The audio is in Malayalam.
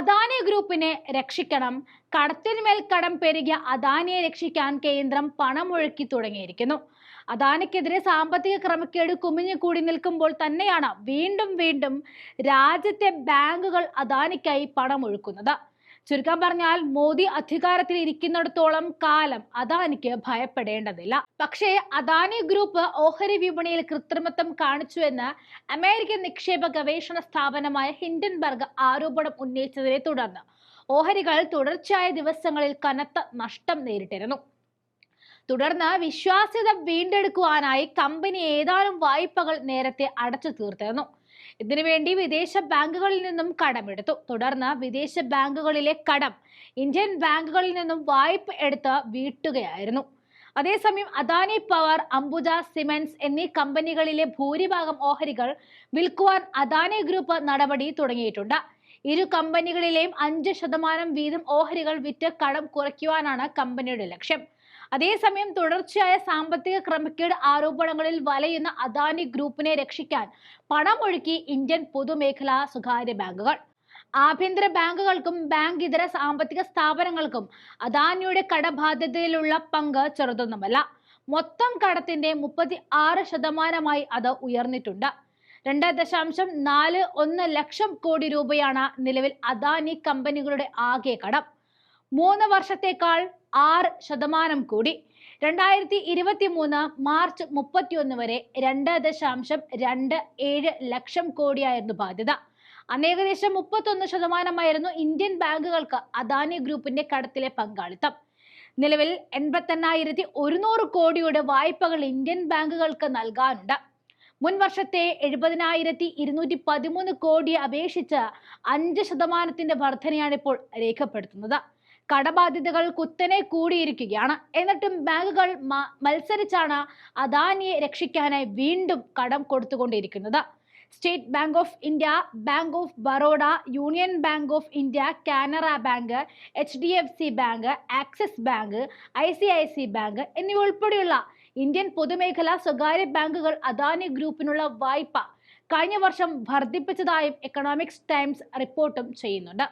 അദാനി ഗ്രൂപ്പിനെ രക്ഷിക്കണം. കടത്തിന്മേൽ കടം പെരുകിയ അദാനിയെ രക്ഷിക്കാൻ കേന്ദ്രം പണമൊഴുക്കി തുടങ്ങിയിരിക്കുന്നു. അദാനിക്കെതിരെ സാമ്പത്തിക ക്രമക്കേട് കുമിഞ്ഞു കൂടി നിൽക്കുമ്പോൾ തന്നെയാണ് വീണ്ടും വീണ്ടും രാജ്യത്തെ ബാങ്കുകൾ അദാനിക്കായി പണമൊഴുക്കുന്നത്. ചുരുക്കം പറഞ്ഞാൽ മോദി അധികാരത്തിൽ ഇരിക്കുന്നിടത്തോളം കാലം അദാനിക്ക് ഭയപ്പെടേണ്ടതില്ല. പക്ഷേ അദാനി ഗ്രൂപ്പ് ഓഹരി വിപണിയിൽ കൃത്രിമത്വം കാണിച്ചുവെന്ന് അമേരിക്കൻ നിക്ഷേപ ഗവേഷണ സ്ഥാപനമായ ഹിൻഡൻബർഗ് ആരോപണം ഉന്നയിച്ചതിനെ തുടർന്ന് ഓഹരികൾ തുടർച്ചയായ ദിവസങ്ങളിൽ കനത്ത നഷ്ടം നേരിട്ടിരുന്നു. തുടർന്ന് വിശ്വാസ്യത വീണ്ടെടുക്കുവാനായി കമ്പനി ഏതാനും വായ്പകൾ നേരത്തെ അടച്ചു തീർത്തിരുന്നു. ഇതിനുവേണ്ടി വിദേശ ബാങ്കുകളിൽ നിന്നും കടമെടുത്തു. തുടർന്ന് വിദേശ ബാങ്കുകളിലെ കടം ഇന്ത്യൻ ബാങ്കുകളിൽ നിന്നും വായ്പ എടുത്ത് വീട്ടുകയായിരുന്നു. അതേസമയം അദാനി പവർ അംബുജ സിമെന്റ്സ് എന്നീ കമ്പനികളിലെ ഭൂരിഭാഗം ഓഹരികൾ വിൽക്കുവാൻ അദാനി ഗ്രൂപ്പ് നടപടി തുടങ്ങിയിട്ടുണ്ട്. ഇരു കമ്പനികളിലെയും അഞ്ച് ശതമാനം വീതം ഓഹരികൾ വിറ്റ് കടം കുറയ്ക്കുവാനാണ് കമ്പനിയുടെ ലക്ഷ്യം. അതേസമയം തുടർച്ചയായ സാമ്പത്തിക ക്രമക്കേട് ആരോപണങ്ങളിൽ വലയുന്ന അദാനി ഗ്രൂപ്പിനെ രക്ഷിക്കാൻ പണമൊഴുക്കി ഇന്ത്യൻ പൊതുമേഖലാ സ്വകാര്യ ബാങ്കുകൾ. ആഭ്യന്തര ബാങ്കുകൾക്കും ബാങ്ക് ഇതര സാമ്പത്തിക സ്ഥാപനങ്ങൾക്കും അദാനിയുടെ കടബാധ്യതയിലുള്ള പങ്ക് ചെറുതൊന്നുമല്ല. മൊത്തം കടത്തിന്റെ മുപ്പത്തി ആറ് ശതമാനമായി അത് ഉയർന്നിട്ടുണ്ട്. രണ്ട് ദശാംശം നാല് ഒന്ന് ലക്ഷം കോടി രൂപയാണ് നിലവിൽ അദാനി കമ്പനികളുടെ ആകെ കടം. മൂന്ന് വർഷത്തേക്കാൾ ആറ് ശതമാനം കൂടി. രണ്ടായിരത്തി ഇരുപത്തി മൂന്ന് മാർച്ച് മുപ്പത്തിയൊന്ന് വരെ രണ്ട് ദശാംശം രണ്ട് ഏഴ് ലക്ഷം കോടിയായിരുന്നു ബാധ്യത. അന്ന് ഏകദേശം മുപ്പത്തൊന്ന് ശതമാനമായിരുന്നു ഇന്ത്യൻ ബാങ്കുകൾക്ക് അദാനി ഗ്രൂപ്പിന്റെ കടത്തിലെ പങ്കാളിത്തം. നിലവിൽ എൺപത്തെണ്ണായിരത്തി ഒരുന്നൂറ് കോടിയുടെ വായ്പകൾ ഇന്ത്യൻ ബാങ്കുകൾക്ക് നൽകാനുണ്ട്. മുൻ വർഷത്തെ എഴുപതിനായിരത്തി ഇരുന്നൂറ്റി പതിമൂന്ന് കോടിയെ അപേക്ഷിച്ച് അഞ്ച് ശതമാനത്തിന്റെ വർധനയാണ് ഇപ്പോൾ രേഖപ്പെടുത്തുന്നത്. കടബാധ്യതകൾ കുത്തനെ കൂടിയിരിക്കുകയാണ്. എന്നിട്ടും ബാങ്കുകൾ മത്സരിച്ചാണ് അദാനിയെ രക്ഷിക്കാനായി വീണ്ടും കടം കൊടുത്തുകൊണ്ടിരിക്കുന്നത്. State Bank of India Bank of Baroda Union Bank of India Canara Bank H D F C Bank Axis Bank I C I C Bank എന്നിവ ഉൾപ്പെടെയുള്ള ഇന്ത്യൻ പൊതുമേഖലാ സ്വകാര്യ ബാങ്കുകൾ അദാനി ഗ്രൂപ്പിനുള്ള വായ്പ കഴിഞ്ഞ വർഷം വർദ്ധിപ്പിച്ചതായും എക്കണോമിക്സ് ടൈംസ് റിപ്പോർട്ടും ചെയ്യുന്നുണ്ട്.